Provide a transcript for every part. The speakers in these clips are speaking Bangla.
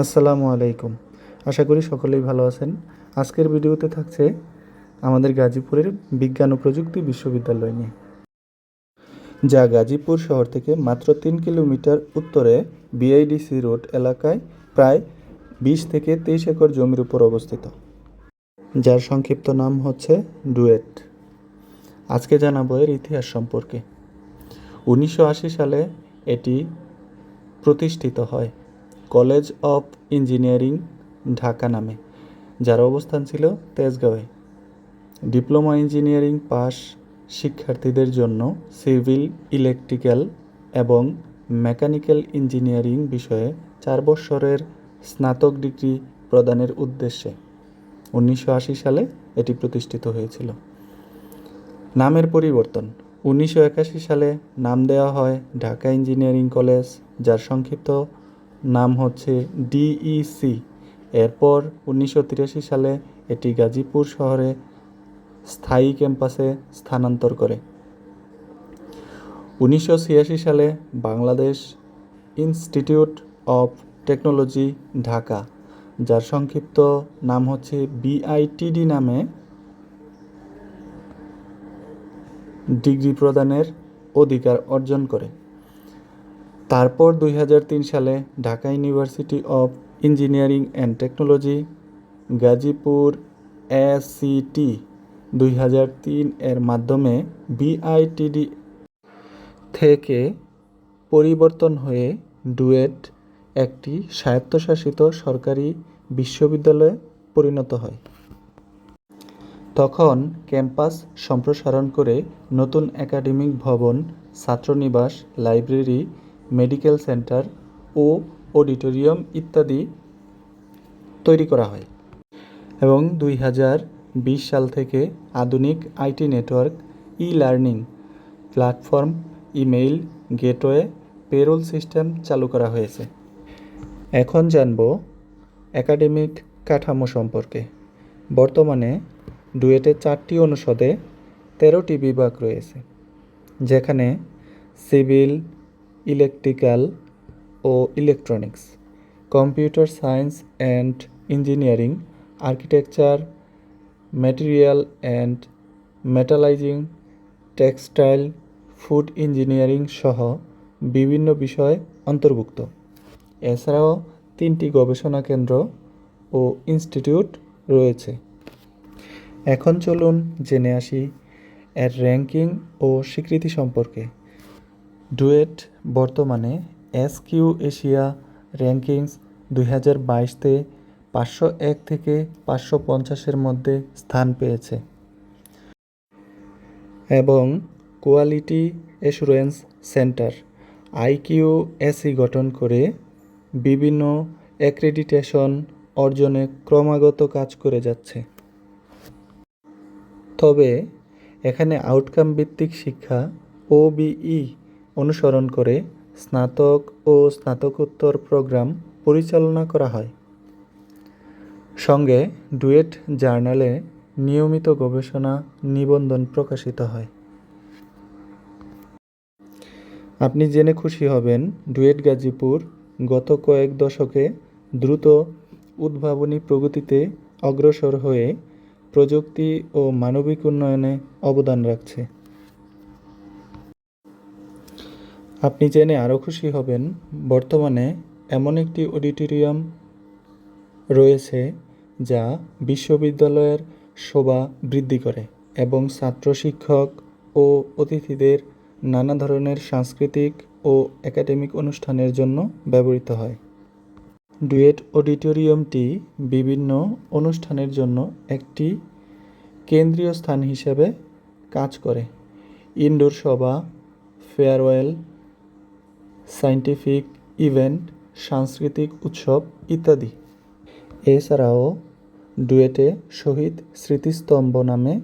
আসসালামু আলাইকুম। আশা করি সকলেই ভালো আছেন। আজকের ভিডিওতে থাকছে আমাদের গাজীপুরের বিজ্ঞান ও প্রযুক্তি বিশ্ববিদ্যালয় নিয়ে। যা গাজীপুর শহর থেকে মাত্র তিন কিলোমিটার উত্তরে বিআইডিসি রোড এলাকায় প্রায় বিশ থেকে তেইশ একর জমির উপর অবস্থিত। যার সংক্ষিপ্ত নাম হচ্ছে ডুয়েট। আজকে জানাব এর ইতিহাস সম্পর্কে। উনিশশো আশি সালে এটি প্রতিষ্ঠিত হয়। কলেজ অফ ইঞ্জিনিয়ারিং, ঢাকা নামে, যার অবস্থান ছিল তেজগাঁওয়ে। ডিপ্লোমা ইঞ্জিনিয়ারিং পাস শিক্ষার্থীদের জন্য সিভিল, ইলেকট্রিক্যাল এবং মেকানিক্যাল ইঞ্জিনিয়ারিং বিষয়ে চার বৎসরের স্নাতক ডিগ্রি প্রদানের উদ্দেশ্যে উনিশশো আশি সালে এটি প্রতিষ্ঠিত হয়েছিল। নামের পরিবর্তন, উনিশশো একাশি সালে নাম দেওয়া হয় ঢাকা ইঞ্জিনিয়ারিং কলেজ, যার সংক্ষিপ্ত নাম হচ্ছে ডিইসি এরপর উনিশশো তিরাশি সালে এটি গাজীপুর শহরে স্থায়ী ক্যাম্পাসে স্থানান্তর করে। উনিশশো ছিয়াশি সালে Bangladesh institute of technology Dhaka, যার সংক্ষিপ্ত নাম হচ্ছে বিআইটিডি নামে ডিগ্রি প্রদানের অধিকার অর্জন করে। তারপর দুই হাজার তিন সালে Dhaka university of engineering and technology, Gazipur act দুই এর মাধ্যমে বিআইটিডি থেকে পরিবর্তন হয়ে ডুয়েট একটি স্বায়ত্তশাসিত সরকারি বিশ্ববিদ্যালয়ে পরিণত হয়। তখন ক্যাম্পাস সম্প্রসারণ করে নতুন একাডেমিক ভবন, ছাত্রনিবাস, লাইব্রেরি মেডিকেল সেন্টার ও অডিটোরিয়াম ইত্যাদি তৈরি করা হয় এবং দুই হাজার বিশ সাল থেকে আধুনিক IT network e learning platform, email gateway, payroll system চালু করা হয়েছে। এখন জানব একাডেমিক কাঠামো সম্পর্কে। বর্তমানে ডুয়েটে চারটি অনুষদে তেরোটি বিভাগ রয়েছে, যেখানে civil electrical O electronics, computer science and engineering, architecture, material and metallizing, textile, food engineering সহ বিভিন্ন বিষয় অন্তর্ভুক্ত। এছাড়াও তিনটি গবেষণা কেন্দ্র ও ইনস্টিটিউট রয়েছে। এখন চলুন জেনে আসি এর র্যাঙ্কিং ও স্বীকৃতি সম্পর্কে। ডুয়েট বর্তমানে এস কিউ এশিয়া র্যাঙ্কিংস দুই হাজার বাইশতে পাঁচশো এক থেকে পাঁচশো পঞ্চাশের মধ্যে স্থান পেয়েছে। এবং quality assurance centre IQ AC গঠন করে বিভিন্ন অ্যাক্রেডিটেশন অর্জনে ক্রমাগত কাজ করে যাচ্ছে। তবে এখানে আউটকাম ভিত্তিক শিক্ষা ওবিই অনুসরণ করে স্নাতক ও স্নাতকোত্তর প্রোগ্রাম পরিচালনা করা হয়। সঙ্গে ডুয়েট জার্নালে নিয়মিত গবেষণা নিবন্ধন প্রকাশিত হয়। আপনি জেনে খুশি হবেন, ডুয়েট গাজীপুর গত কয়েক দশকে দ্রুত উদ্ভাবনী প্রগতিতে অগ্রসর হয়ে প্রযুক্তি ও মানবিক উন্নয়নে অবদান রাখছে। আপনি জেনে আরও খুশি হবেন, বর্তমানে এমন একটি অডিটোরিয়াম রয়েছে যা বিশ্ববিদ্যালয়ের শোভা বৃদ্ধি করে এবং ছাত্র শিক্ষক ও অতিথিদের নানা ধরনের সাংস্কৃতিক ও একাডেমিক অনুষ্ঠানের জন্য ব্যবহৃত হয়। ডুয়েট অডিটোরিয়ামটি বিভিন্ন অনুষ্ঠানের জন্য একটি কেন্দ্রীয় স্থান হিসেবে কাজ করে। ইনডোর সভা ফেয়ারওয়েল সায়েন্টিফিক ইভেন্ট, সাংস্কৃতিক উৎসব ইত্যাদি। এছাড়াও ডুয়েটে শহীদ স্মৃতিস্তম্ভ নামে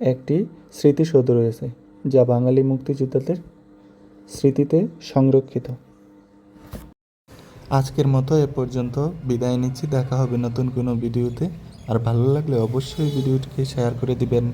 একটি স্মৃতিসৌধ রয়েছে, যা বাঙালি মুক্তিযোদ্ধাদের স্মৃতিতে সংরক্ষিত। আজকের মতো এ পর্যন্ত, বিদায় নিচ্ছি। দেখা হবে নতুন কোনো ভিডিওতে। আর ভালো লাগলে অবশ্যই ভিডিওটিকে শেয়ার করে দিবেন।